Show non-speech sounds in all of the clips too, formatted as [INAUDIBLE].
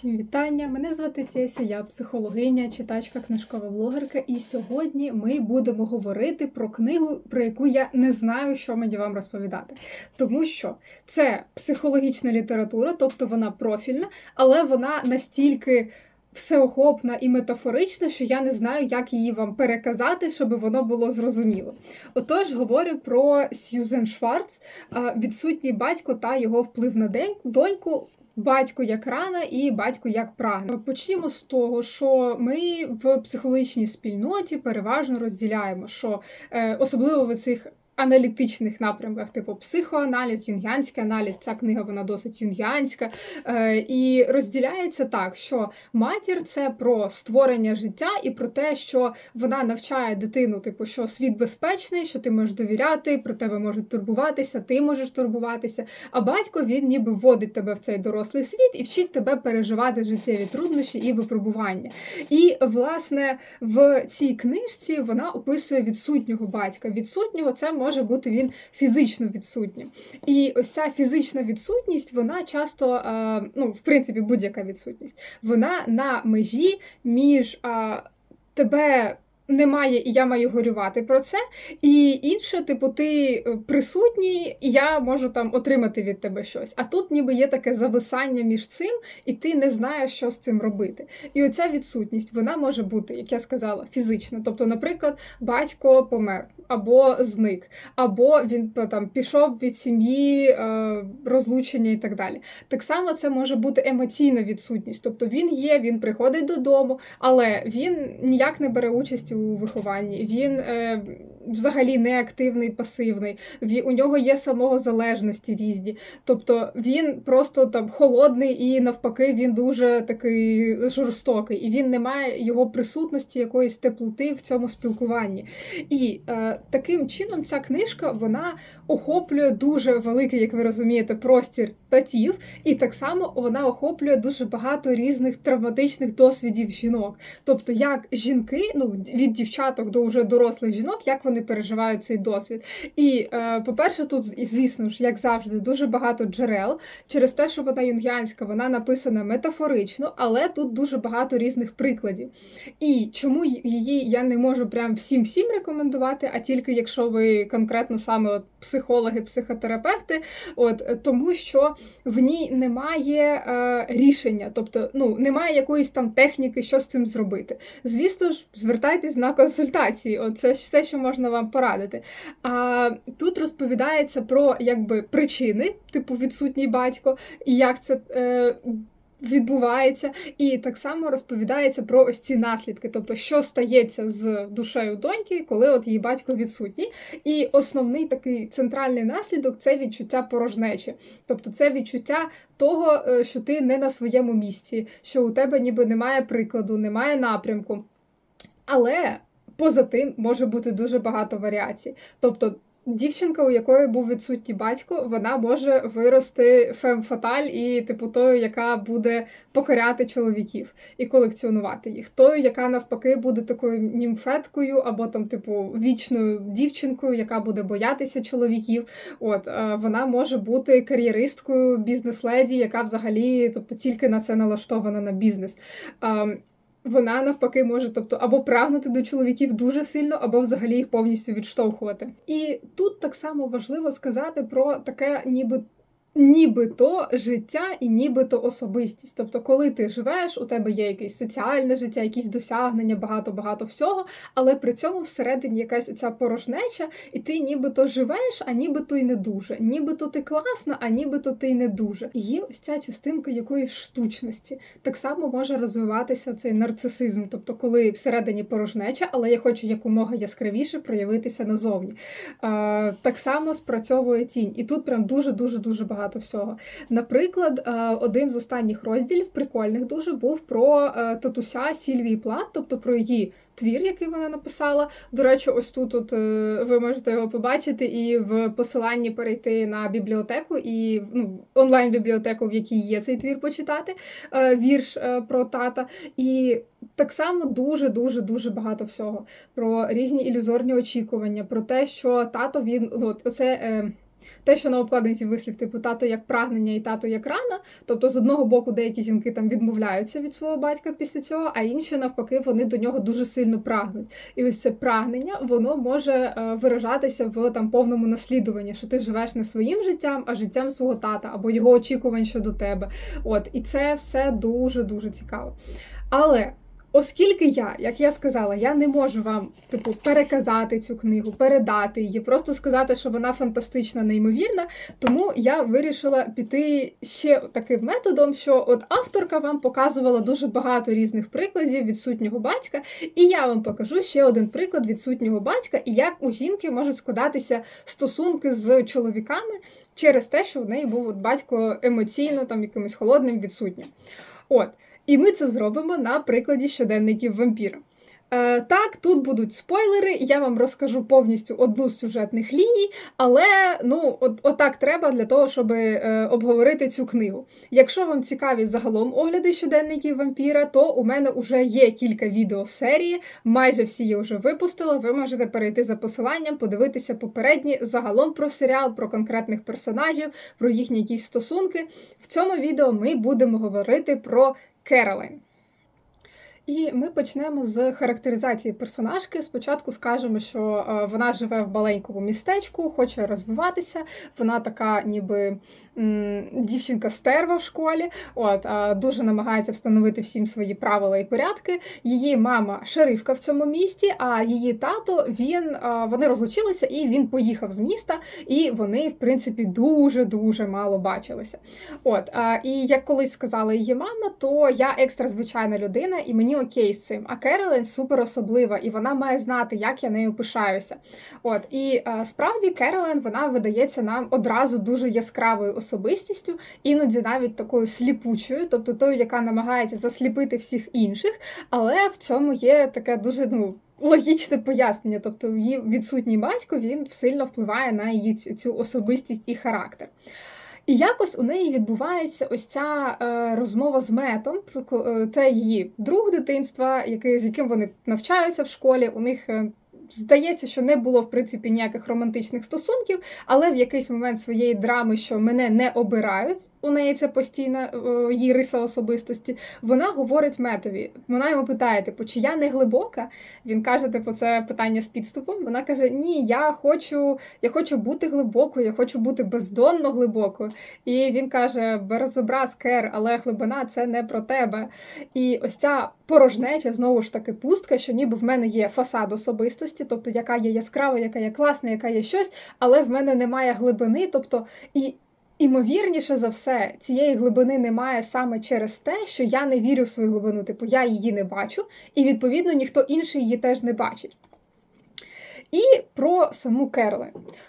Всім вітання! Мене звати Теся, я психологиня, читачка, книжкова блогерка. І сьогодні ми будемо говорити про книгу, про яку я не знаю, що мені вам розповідати. Тому що це психологічна література, тобто вона профільна, але вона настільки всеохопна і метафорична, що я не знаю, як її вам переказати, щоб воно було зрозуміло. Отож, говорю про Сьюзен Шварц, відсутній батько та його вплив на день- доньку. Батько як рана і батько як прагне. Почнімо з того, що ми в психологічній спільноті переважно розділяємо, що е, особливо в цих аналітичних напрямках, типу психоаналіз, юнгіанський аналіз. Ця книга вона досить юнгіанська. Е, і розділяється так, що матір це про створення життя і про те, що вона навчає дитину, типу, що світ безпечний, що ти можеш довіряти, про тебе можуть турбуватися, ти можеш турбуватися. А батько він ніби вводить тебе в цей дорослий світ і вчить тебе переживати життєві труднощі і випробування. І власне в цій книжці вона описує відсутнього батька. Відсутнього це може бути він фізично відсутнім. І ось ця фізична відсутність, вона часто, е, ну, в принципі, будь-яка відсутність, вона на межі між тебе. Немає, і я маю горювати про це. І інше, типу, ти е, присутній, і я можу там отримати від тебе щось. А тут ніби є таке зависання між цим, і ти не знаєш, що з цим робити. І оця відсутність вона може бути, як я сказала, фізична. Тобто, наприклад, батько помер або зник, або він е, там пішов від сім'ї, е, розлучення і так далі. Так само це може бути емоційна відсутність. Тобто він є, він приходить додому, але він ніяк не бере участь вихованні. Він е, взагалі не активний, пасивний. У нього є самого залежності різні. Тобто він просто там холодний і навпаки він дуже такий жорстокий, і він не має його присутності, якоїсь теплоти в цьому спілкуванні. І е, таким чином ця книжка вона охоплює дуже великий, як ви розумієте, простір татів, і так само вона охоплює дуже багато різних травматичних досвідів жінок. Тобто, як жінки, ну від дівчаток до вже дорослих жінок, як вони переживають цей досвід. І, е, по-перше, тут, звісно ж, як завжди, дуже багато джерел через те, що вона юнгіанська, вона написана метафорично, але тут дуже багато різних прикладів. І чому її я не можу прям всім всім рекомендувати, а тільки якщо ви конкретно саме от психологи, психотерапевти, от тому що в ній немає е, рішення, тобто ну немає якоїсь там техніки, що з цим зробити. Звісно ж, звертайтесь на консультації. От це ж все, що можна вам порадити. А тут розповідається про якби причини, типу відсутній батько, і як це. Е, Відбувається, і так само розповідається про ось ці наслідки, тобто, що стається з душею доньки, коли от її батько відсутній. І основний такий центральний наслідок це відчуття порожнечі, тобто це відчуття того, е, що ти не на своєму місці, що у тебе ніби немає прикладу, немає напрямку. Але поза тим може бути дуже багато варіацій. Тобто Дівчинка, у якої був відсутній батько, вона може вирости фем-фаталь і, типу, тою, яка буде покоряти чоловіків і колекціонувати їх. Тою, яка навпаки буде такою німфеткою, або там, типу, вічною дівчинкою, яка буде боятися чоловіків. От е, вона може бути кар'єристкою, бізнес-леді, яка взагалі, тобто, тільки на це налаштована на бізнес. Вона навпаки може, тобто, або прагнути до чоловіків дуже сильно, або взагалі їх повністю відштовхувати. І тут так само важливо сказати про таке, ніби. Нібито життя і нібито особистість. Тобто, коли ти живеш, у тебе є якесь соціальне життя, якісь досягнення, багато-багато всього, але при цьому всередині якась оця порожнеча, і ти нібито живеш, а нібито й не дуже. Нібито ти класна, а нібито ти й не дуже. І є ось ця частинка якоїсь штучності. Так само може розвиватися цей нарцисизм, тобто, коли всередині порожнеча, але я хочу якомога яскравіше проявитися назовні. А, Так само спрацьовує тінь. І тут прям дуже-дуже дуже багато багато всього. Наприклад, е, один з останніх розділів, прикольних дуже, був про е, татуся Сільвії Плат, тобто про її твір, який вона написала. До речі, ось тут от, е, ви можете його побачити і в посиланні перейти на бібліотеку і ну, онлайн-бібліотеку, в якій є цей твір почитати, вірш про тата. І так само дуже-дуже дуже багато всього. Про різні ілюзорні очікування, про те, що тато він ну, оце Те, що на обкладинці вислів типу тато як прагнення і тато як рана. Тобто, з одного боку, деякі жінки там відмовляються від свого батька після цього, а інші навпаки, вони до нього дуже сильно прагнуть. І ось це прагнення воно може е, виражатися в там повному наслідуванні, що ти живеш не своїм життям, а життям свого тата або його очікувань щодо тебе. От і це все дуже дуже цікаво. Але Оскільки я, як я сказала, я не можу вам типу переказати цю книгу, передати її, просто сказати, що вона фантастична, неймовірна. Тому я вирішила піти ще таким методом, що от авторка вам показувала дуже багато різних прикладів відсутнього батька, і я вам покажу ще один приклад відсутнього батька, і як у жінки можуть складатися стосунки з чоловіками через те, що в неї був от батько емоційно там якимось холодним відсутнім. От. І ми це зробимо на прикладі щоденників вампіра. Е, Так, тут будуть спойлери, я вам розкажу повністю одну з сюжетних ліній, але ну, от, отак треба для того, щоб е, обговорити цю книгу. Якщо вам цікаві загалом огляди щоденників вампіра, то у мене вже є кілька відео серії, майже всі я вже випустила. Ви можете перейти за посиланням, подивитися попередні загалом про серіал, про конкретних персонажів, про їхні якісь стосунки. В цьому відео ми будемо говорити про Керолайн. І ми почнемо з характеризації персонажки. Спочатку скажемо, що е, вона живе в маленькому містечку, хоче розвиватися. Вона така, ніби дівчинка стерва в школі. От дуже намагається встановити всім свої правила і порядки. Її мама шерифка в цьому місті, а її тато він вони розлучилися і він поїхав з міста, і вони, в принципі, дуже дуже мало бачилися. От і як колись сказала її мама, то я екстра звичайна людина, і мені цим. А Керолін супер особлива, і вона має знати, як я нею пишаюся. От і а, справді Керолін вона видається нам одразу дуже яскравою особистістю, іноді навіть такою сліпучою, тобто тою, яка намагається засліпити всіх інших, але в цьому є таке дуже ну. Логічне пояснення, тобто її відсутній батько він сильно впливає на її цю особистість і характер. І якось у неї відбувається ось ця е, розмова з метом. Е, це її друг дитинства, який, з яким вони навчаються в школі. У них е, здається, що не було в принципі ніяких романтичних стосунків, але в якийсь момент своєї драми, що мене не обирають, у неї це постійна її риса особистості. Вона говорить метові. Вона йому питає, типу, чи я не глибока? Він каже, типу, це питання з підступом. Вона каже: Ні, я хочу, я хочу бути глибокою, я хочу бути бездонно глибокою. І він каже: Березобраз, кер, але глибина це не про тебе. І ось ця порожнеча, знову ж таки, пустка, що ніби в мене є фасад особистості, тобто яка є яскрава, яка є класна, яка є щось, але в мене немає глибини. тобто і Імовірніше за все, цієї глибини немає саме через те, що я не вірю в свою глибину, типу я її не бачу, і відповідно ніхто інший її теж не бачить. І про саму Керли.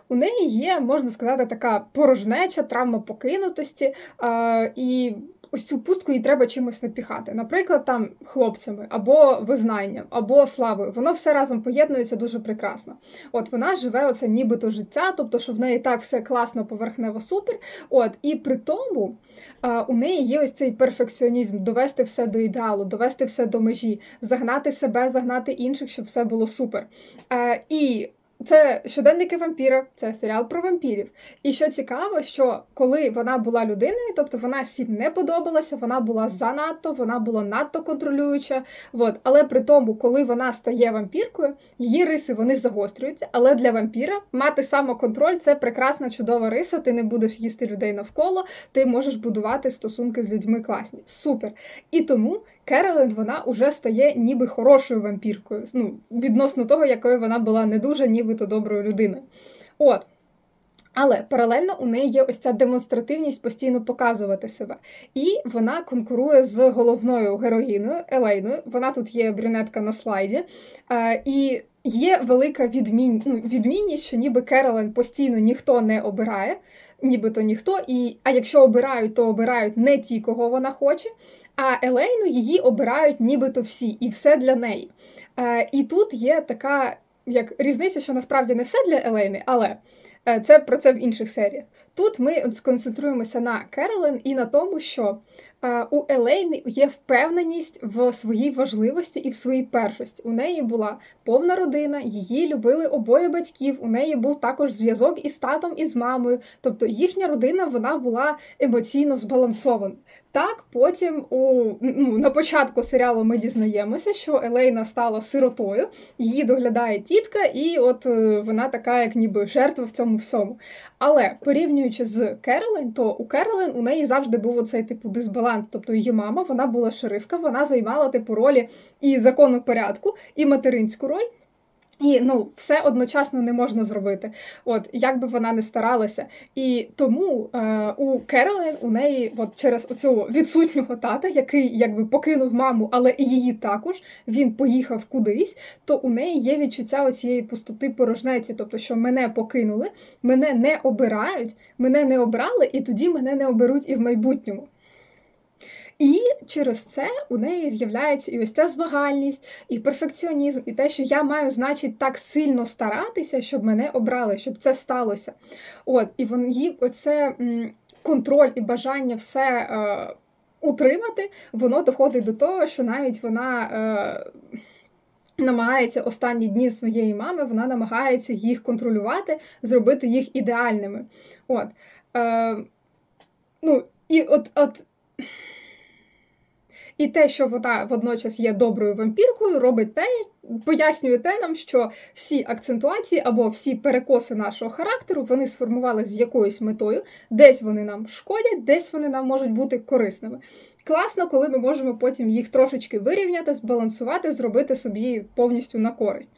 У неї є, можна сказати, така порожнеча травма покинутості. Е, і ось цю пустку їй треба чимось напіхати. Наприклад, там хлопцями, або визнанням, або славою. Воно все разом поєднується дуже прекрасно. От вона живе оце нібито життя, тобто, що в неї так все класно, поверхнево, супер. От, І при тому а, у неї є ось цей перфекціонізм, довести все до ідеалу, довести все до межі, загнати себе, загнати інших, щоб все було супер. А, І це щоденники вампіра, це серіал про вампірів. І що цікаво, що коли вона була людиною, тобто вона всім не подобалася, вона була занадто, вона була надто контролююча. От. Але при тому, коли вона стає вампіркою, її риси вони загострюються. Але для вампіра мати самоконтроль це прекрасна, чудова риса. Ти не будеш їсти людей навколо, ти можеш будувати стосунки з людьми класні. Супер. І тому Керолин вона вже стає ніби хорошою вампіркою. Ну, відносно того, якою вона була не дуже, нібито доброю людиною. От. Але паралельно у неї є ось ця демонстративність постійно показувати себе. І вона конкурує з головною героїною Елейною. Вона тут є брюнетка на слайді. Е, і є велика відмін... ну, відмінність, що ніби Керолен постійно ніхто не обирає, нібито ніхто. І... А якщо обирають, то обирають не ті, кого вона хоче. А Елейну її обирають нібито всі, і все для неї. Е, І тут є така як різниця, що насправді не все для Елейни, але е, це про це в інших серіях. Тут ми сконцентруємося на Керолин і на тому, що у Елейни є впевненість в своїй важливості і в своїй першості. У неї була повна родина, її любили обоє батьків. У неї був також зв'язок із татом і з мамою. Тобто їхня родина вона була емоційно збалансована. Так, потім у ну, на початку серіалу ми дізнаємося, що Елейна стала сиротою, її доглядає тітка, і от е, вона така, як ніби жертва в цьому всьому. Але порівнюючи з Керолин, то у Керолин у неї завжди був оцей типу дисбаланс. Тобто її мама вона була шерифка, вона займала типу ролі і закону порядку, і материнську роль. І ну, все одночасно не можна зробити, от як би вона не старалася. І тому е, у Керолін у неї, от через оцього відсутнього тата, який якби покинув маму, але і її також він поїхав кудись, то у неї є відчуття оцієї пустоти порожнеці, тобто, що мене покинули, мене не обирають, мене не обрали, і тоді мене не оберуть і в майбутньому. І через це у неї з'являється і ось ця змагальність, і перфекціонізм, і те, що я маю, значить, так сильно старатися, щоб мене обрали, щоб це сталося. От, І її оце контроль і бажання все е, утримати, воно доходить до того, що навіть вона. Е, Намагається останні дні своєї мами, вона намагається їх контролювати, зробити їх ідеальними. От. Е, Ну, і от, от і те, що вона водночас є доброю вампіркою, робить те, пояснює те нам, що всі акцентуації або всі перекоси нашого характеру вони сформувалися з якоюсь метою, десь вони нам шкодять, десь вони нам можуть бути корисними. Класно, коли ми можемо потім їх трошечки вирівняти, збалансувати, зробити собі повністю на користь.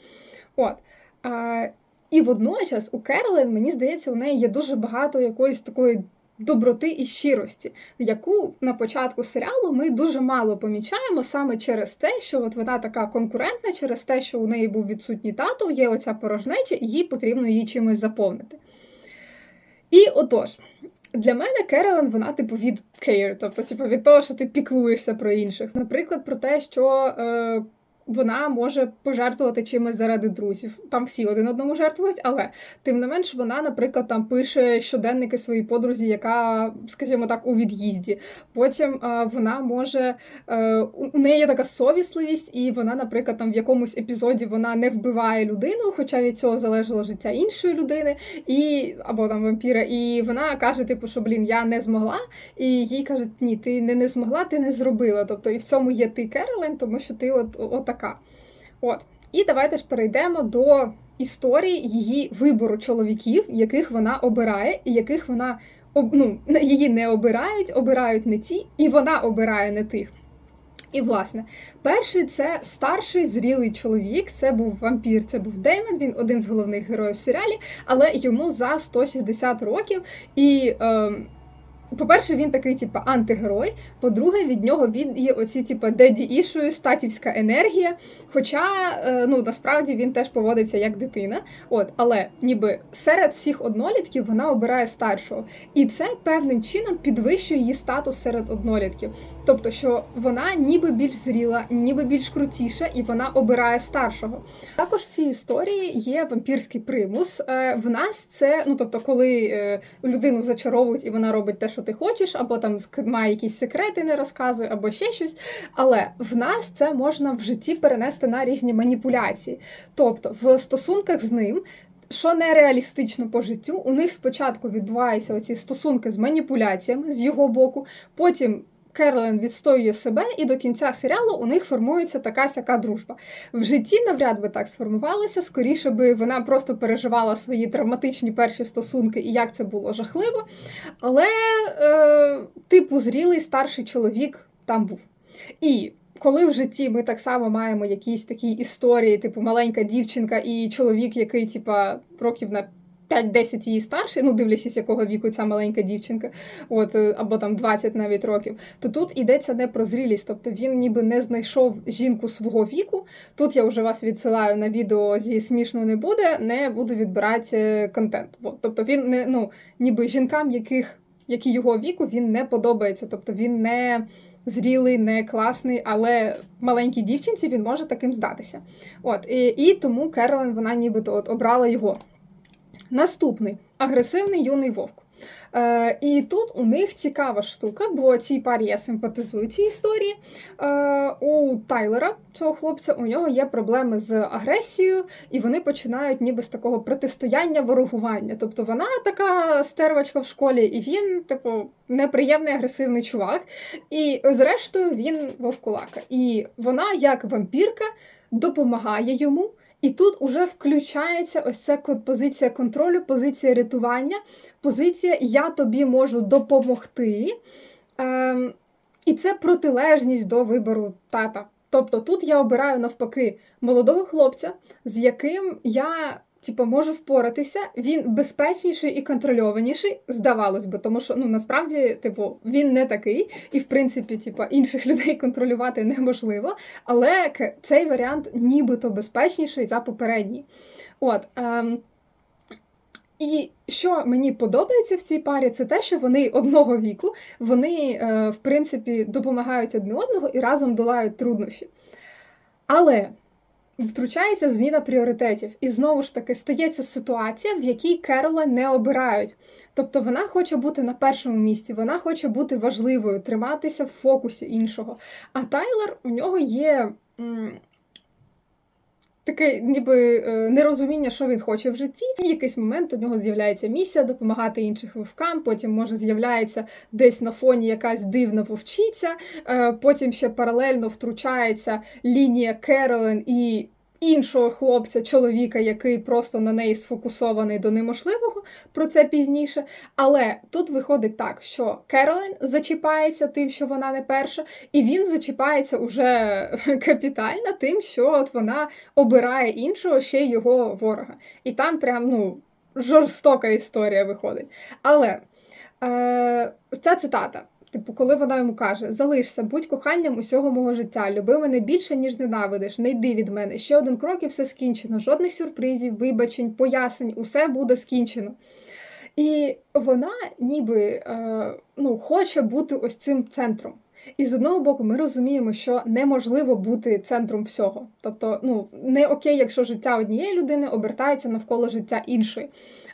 От. А, І водночас у Керолин, мені здається, у неї є дуже багато якоїсь такої доброти і щирості, яку на початку серіалу ми дуже мало помічаємо саме через те, що от вона така конкурентна, через те, що у неї був відсутній тато, є оця порожнеча, і їй потрібно її чимось заповнити. І отож. Для мене Керолен, вона типу від care, тобто типу, від того, що ти піклуєшся про інших. Наприклад, про те, що е, вона може пожертвувати чимось заради друзів. Там всі один одному жертвують, але тим не менш вона, наприклад, там пише щоденники своїй подрузі, яка, скажімо так, у від'їзді. Потім а, вона може а, е, у неї є така совісливість, і вона, наприклад, там в якомусь епізоді вона не вбиває людину, хоча від цього залежало життя іншої людини, і або там вампіра. І вона каже, типу, що блін, я не змогла. І їй кажуть, ні, ти не, не змогла, ти не зробила. Тобто, і в цьому є ти Керолен, тому що ти от, от така. От. І давайте ж перейдемо до історії її вибору чоловіків, яких вона обирає, і яких вона ну, її не обирають, обирають не ті, і вона обирає не тих. І, власне, перший це старший зрілий чоловік, це був вампір, це був Деймон, він один з головних героїв серіалі, але йому за 160 років. І е, по-перше, він такий, типу, антигерой. По-друге, від нього він є оці, типу, деді ішою, статівська енергія. Хоча, е, ну, насправді він теж поводиться як дитина. От, але ніби серед всіх однолітків вона обирає старшого. І це певним чином підвищує її статус серед однолітків. Тобто, що вона ніби більш зріла, ніби більш крутіша, і вона обирає старшого. Також в цій історії є вампірський примус. Е, в нас це, ну тобто, коли е, людину зачаровують і вона робить те, що ти хочеш, або там має якісь секрети, не розказує, або ще щось. Але в нас це можна в житті перенести на різні маніпуляції. Тобто, в стосунках з ним. Що нереалістично по життю, у них спочатку відбуваються оці стосунки з маніпуляціями з його боку, потім Керолен відстоює себе, і до кінця серіалу у них формується така сяка дружба. В житті навряд би так сформувалося, скоріше би вона просто переживала свої травматичні перші стосунки і як це було жахливо. Але, е, типу, зрілий старший чоловік там був. І коли в житті ми так само маємо якісь такі історії, типу маленька дівчинка і чоловік, який, типа, років на 5-10 її старший, ну дивлячись, якого віку ця маленька дівчинка, от е, або там 20 навіть років, то тут йдеться не про зрілість, тобто він ніби не знайшов жінку свого віку. Тут я вже вас відсилаю на відео зі смішно не буде, не буду відбирати е, контент. От, тобто він не ну ніби жінкам, яких які його віку, він не подобається, тобто він не. Зрілий, не класний, але маленькій дівчинці він може таким здатися. От і і тому Керолен вона нібито от обрала його. Наступний агресивний юний вовк. Е, І тут у них цікава штука, бо цій парі я симпатизую цій історії. Е, У Тайлера, цього хлопця, у нього є проблеми з агресією, і вони починають ніби з такого протистояння ворогування. Тобто вона така стервачка в школі, і він, типу, неприємний агресивний чувак. І зрештою він вовкулака. І вона, як вампірка, допомагає йому. І тут уже включається ось ця позиція контролю, позиція рятування, позиція Я тобі можу допомогти. Ем, І це протилежність до вибору тата. Тобто тут я обираю навпаки молодого хлопця, з яким я типу, можу впоратися. Він безпечніший і контрольованіший, здавалось би, тому що ну насправді, типу, він не такий, і в принципі, типу, інших [LAUGHS] людей контролювати неможливо. Але цей варіант нібито безпечніший за попередній. От. Ем, і що мені подобається в цій парі, це те, що вони одного віку, вони, е, в принципі, допомагають одне одного і разом долають труднощі. Але втручається зміна пріоритетів. І знову ж таки стається ситуація, в якій Керола не обирають. Тобто вона хоче бути на першому місці, вона хоче бути важливою, триматися в фокусі іншого. А Тайлер у нього є. Таке ніби е, нерозуміння, що він хоче в житті. В якийсь момент у нього з'являється місія допомагати інших вовкам. Потім може з'являється десь на фоні якась дивна вовчиця. Е, потім ще паралельно втручається лінія Керолен і іншого хлопця, чоловіка, який просто на неї сфокусований до неможливого, про це пізніше. Але тут виходить так, що Керолін зачіпається тим, що вона не перша, і він зачіпається уже [LAUGHS] капітально тим, що от вона обирає іншого ще його ворога. І там прям ну, жорстока історія виходить. Але е, ця цитата. Типу, коли вона йому каже: Залишся, будь коханням усього мого життя, люби мене більше, ніж ненавидиш, не йди від мене. Ще один крок і все скінчено. Жодних сюрпризів, вибачень, пояснень, усе буде скінчено. І вона ніби е, ну, хоче бути ось цим центром. І з одного боку, ми розуміємо, що неможливо бути центром всього. Тобто, ну не окей, якщо життя однієї людини обертається навколо життя іншої.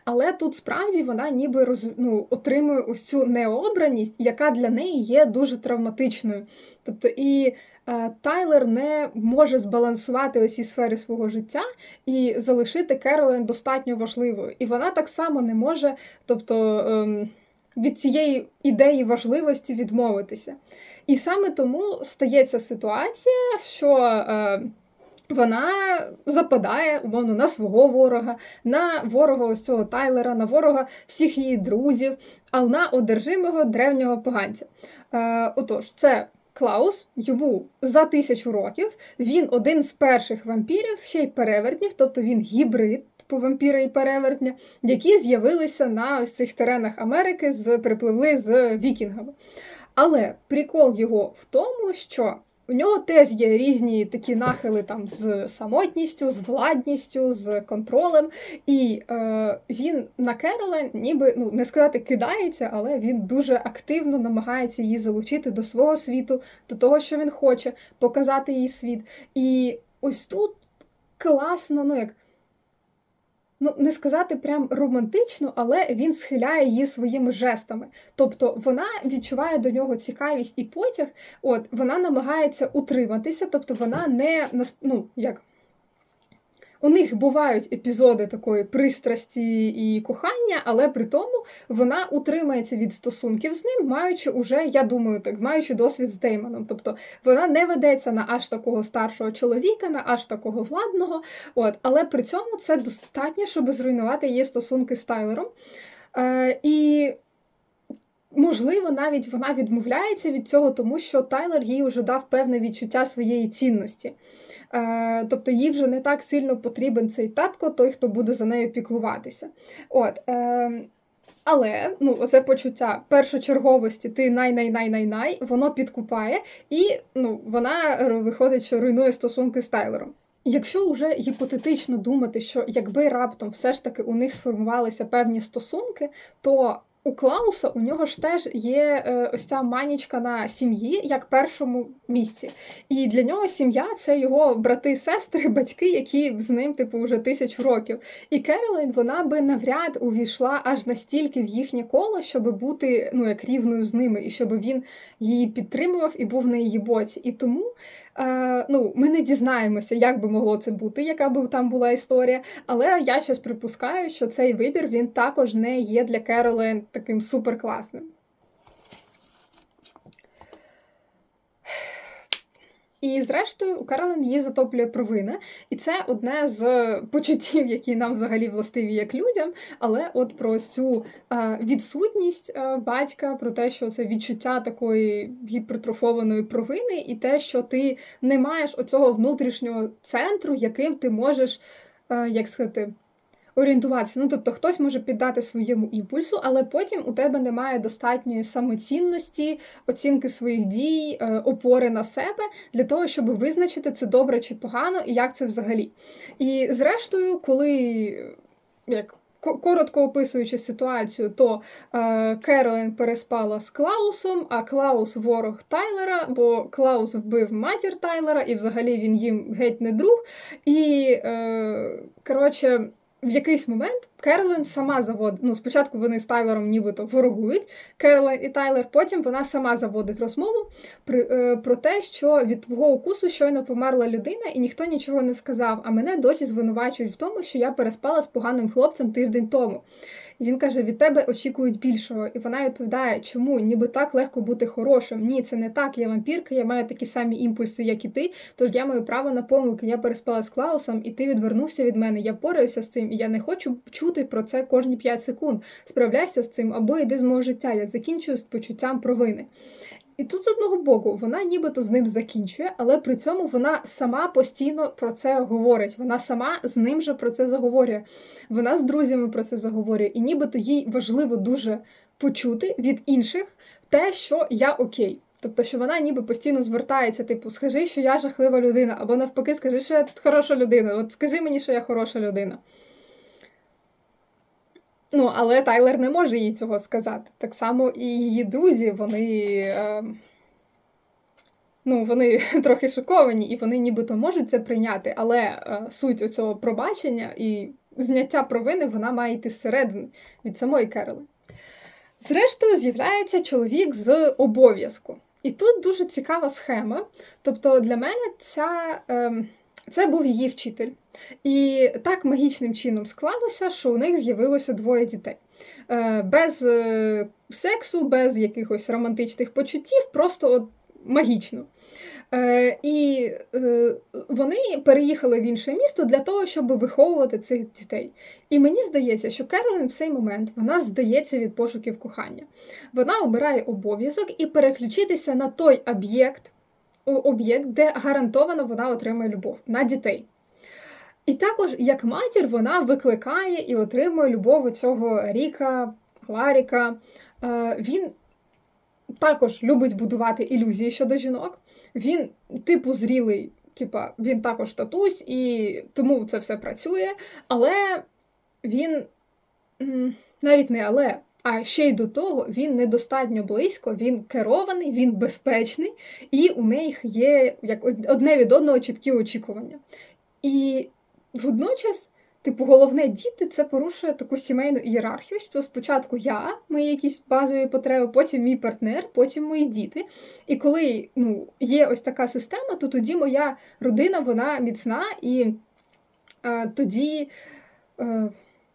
Але тут справді вона ніби роз, ну, отримує ось цю необраність, яка для неї є дуже травматичною. Тобто і е, Тайлер не може збалансувати усі сфери свого життя і залишити Керолен достатньо важливою. І вона так само не може, тобто. Е, від цієї ідеї важливості відмовитися. І саме тому стається ситуація, що е, вона западає умовно на свого ворога, на ворога ось цього Тайлера, на ворога всіх її друзів, а на одержимого древнього поганця. Е, Отож, це. Клаус, йому за тисячу років, він один з перших вампірів, ще й перевертнів, тобто він гібрид по вампіра і перевертня, які з'явилися на ось цих теренах Америки, з припливли з вікінгами. Але прикол його в тому, що у нього теж є різні такі нахили там з самотністю, з владністю, з контролем. І е, він на Керолен ніби ну не сказати кидається, але він дуже активно намагається її залучити до свого світу, до того, що він хоче, показати їй світ. І ось тут класно, ну як ну не сказати прям романтично, але він схиляє її своїми жестами. Тобто вона відчуває до нього цікавість і потяг. От вона намагається утриматися, тобто вона не ну, як у них бувають епізоди такої пристрасті і кохання, але при тому вона утримається від стосунків з ним, маючи уже, я думаю, так, маючи досвід з Деймоном. Тобто вона не ведеться на аж такого старшого чоловіка, на аж такого владного. От, Але при цьому це достатньо, щоб зруйнувати її стосунки з Тайлером. Е, І Можливо, навіть вона відмовляється від цього, тому що Тайлер їй вже дав певне відчуття своєї цінності. Е, Тобто їй вже не так сильно потрібен цей татко, той, хто буде за нею піклуватися. От, е, Але ну, оце почуття першочерговості, ти най-най-най-най-най, воно підкупає, і ну, вона виходить, що руйнує стосунки з Тайлером. Якщо вже гіпотетично думати, що якби раптом все ж таки у них сформувалися певні стосунки, то у Клауса у нього ж теж є е, ось ця манічка на сім'ї як першому місці. І для нього сім'я це його брати, сестри, [LAUGHS] батьки, які з ним, типу, вже тисячу років. І Керолайн, вона би навряд увійшла аж настільки в їхнє коло, щоб бути ну, як рівною з ними, і щоб він її підтримував і був на її боці. І тому е, ну, ми не дізнаємося, як би могло це бути, яка би там була історія. Але я щось припускаю, що цей вибір він також не є для Керолайн таким суперкласним. І, зрештою, у Керолин її затоплює провина, і це одне з почуттів, які нам взагалі властиві як людям. Але от про цю е, відсутність е, батька, про те, що це відчуття такої гіпертрофованої провини, і те, що ти не маєш оцього внутрішнього центру, яким ти можеш, е, як сказати, орієнтуватися. Ну, тобто, хтось може піддати своєму імпульсу, але потім у тебе немає достатньої самоцінності, оцінки своїх дій, е, опори на себе для того, щоб визначити, це добре чи погано, і як це взагалі. І зрештою, коли як. Коротко описуючи ситуацію, то е, Керолін переспала з Клаусом, а Клаус ворог Тайлера, бо Клаус вбив матір Тайлера, і взагалі він їм геть не друг. І, е, коротше, в якийсь момент Керолін сама заводить. Ну, спочатку вони з Тайлером нібито ворогують Керолін і Тайлер, потім вона сама заводить розмову про, е, про те, що від твого укусу щойно померла людина, і ніхто нічого не сказав. А мене досі звинувачують в тому, що я переспала з поганим хлопцем тиждень тому. І він каже: від тебе очікують більшого. І вона відповідає, чому ніби так легко бути хорошим. Ні, це не так. Я вампірка, я маю такі самі імпульси, як і ти. Тож я маю право на помилки. Я переспала з Клаусом, і ти відвернувся від мене. Я пораюся з цим, і я не хочу чути про це кожні 5 секунд. Справляйся з цим або йди з мого життя. Я закінчую з почуттям провини. І тут з одного боку вона нібито з ним закінчує, але при цьому вона сама постійно про це говорить. Вона сама з ним же про це заговорює. Вона з друзями про це заговорює, і нібито їй важливо дуже почути від інших те, що я окей. Тобто, що вона ніби постійно звертається, типу, скажи, що я жахлива людина, або навпаки, скажи, що я хороша людина. От скажи мені, що я хороша людина. Ну, але Тайлер не може їй цього сказати. Так само і її друзі, вони. Е, ну, вони [LAUGHS] трохи шоковані, і вони нібито можуть це прийняти, але е, суть оцього пробачення і зняття провини вона має йти зсередини від самої Кероли. Зрештою, з'являється чоловік з обов'язку. І тут дуже цікава схема. Тобто, для мене ця. Е, це був її вчитель. І так магічним чином склалося, що у них з'явилося двоє дітей. Е, без е, сексу, без якихось романтичних почуттів, просто от магічно. Е, і вони переїхали в інше місто для того, щоб виховувати цих дітей. І мені здається, що Керолін в цей момент вона здається від пошуків кохання. Вона обирає обов'язок і переключитися на той об'єкт об'єкт, де гарантовано вона отримує любов на дітей. І також, як матір, вона викликає і отримує любов цього Ріка, Ларіка. Е, він також любить будувати ілюзії щодо жінок. Він, типу, зрілий, типа, він також татусь, і тому це все працює. Але він навіть не але. А ще й до того він недостатньо близько, він керований, він безпечний, і у них є як одне від одного чіткі очікування. І водночас, типу, головне діти це порушує таку сімейну ієрархію, що спочатку я, мої якісь базові потреби, потім мій партнер, потім мої діти. І коли ну, є ось така система, то тоді моя родина вона міцна і е, тоді. Е,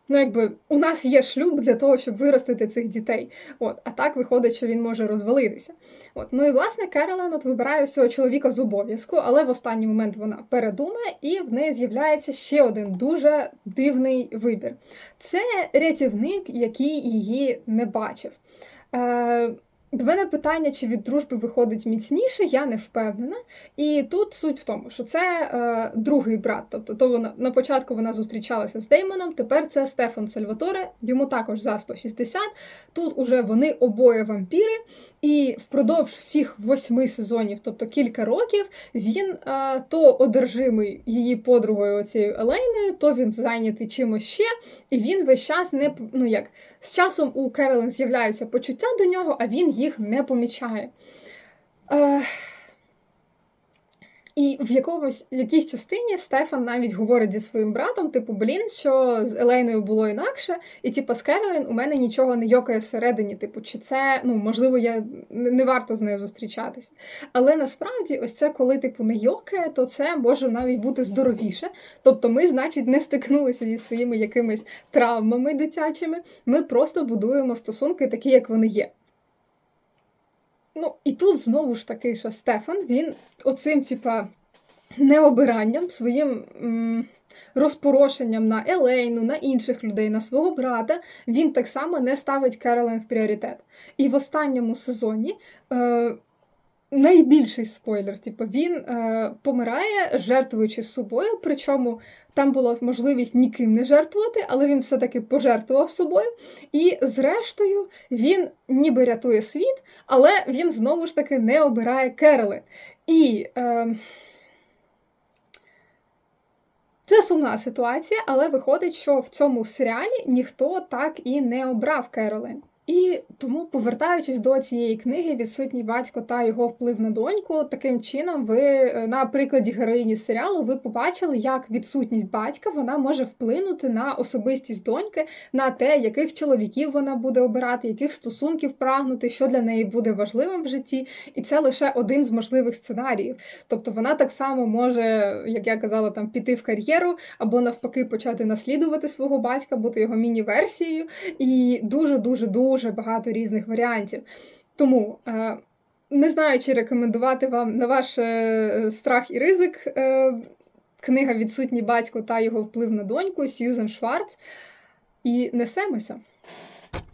Ну, якби у нас є шлюб для того, щоб виростити цих дітей. От, А так виходить, що він може розвалитися. От, Ну і власне Керолен от вибирає цього чоловіка з обов'язку, але в останній момент вона передумає, і в неї з'являється ще один дуже дивний вибір. Це рятівник, який її не бачив. Е, До мене питання, чи від дружби виходить міцніше, я не впевнена. І тут суть в тому, що це е, другий брат. Тобто, то вона на початку вона зустрічалася з Деймоном, тепер це Стефан Сальваторе, йому також за 160. Тут уже вони обоє вампіри, і впродовж всіх восьми сезонів, тобто кілька років, він а, то одержимий її подругою оцією Елейною, то він зайнятий чимось ще, і він весь час не ну як з часом у Керолин з'являються почуття до нього, а він їх не помічає. Е, і в якомусь якійсь частині Стефан навіть говорить зі своїм братом, типу, блін, що з Елейною було інакше, і типу, з Керолін у мене нічого не йокає всередині. Типу, чи це ну можливо, я не варто з нею зустрічатися. Але насправді, ось це коли типу не йокає, то це може навіть бути здоровіше. Тобто, ми, значить, не стикнулися зі своїми якимись травмами дитячими. Ми просто будуємо стосунки такі, як вони є. Ну, і тут знову ж таки, що Стефан, він оцим, типа, необиранням, своїм м, розпорошенням на Елейну, на інших людей, на свого брата, він так само не ставить Керолен в пріоритет. І в останньому сезоні. Е, Найбільший спойлер, типу, він е, помирає, жертвуючи собою. Причому там була можливість ніким не жертвувати, але він все-таки пожертвував собою. І зрештою він ніби рятує світ, але він знову ж таки не обирає Кероли. І е, це сумна ситуація, але виходить, що в цьому серіалі ніхто так і не обрав Керолин. І тому, повертаючись до цієї книги, відсутній батько та його вплив на доньку, таким чином, ви е, на прикладі героїні серіалу ви побачили, як відсутність батька вона може вплинути на особистість доньки, на те, яких чоловіків вона буде обирати, яких стосунків прагнути, що для неї буде важливим в житті. І це лише один з можливих сценаріїв. Тобто вона так само може, як я казала, там піти в кар'єру або навпаки почати наслідувати свого батька, бути його міні-версією, і дуже дуже дуже дуже багато різних варіантів. Тому е, не знаю, чи рекомендувати вам на ваш е, страх і ризик е, книга Відсутній батько та його вплив на доньку Сьюзен Шварц. І несемося.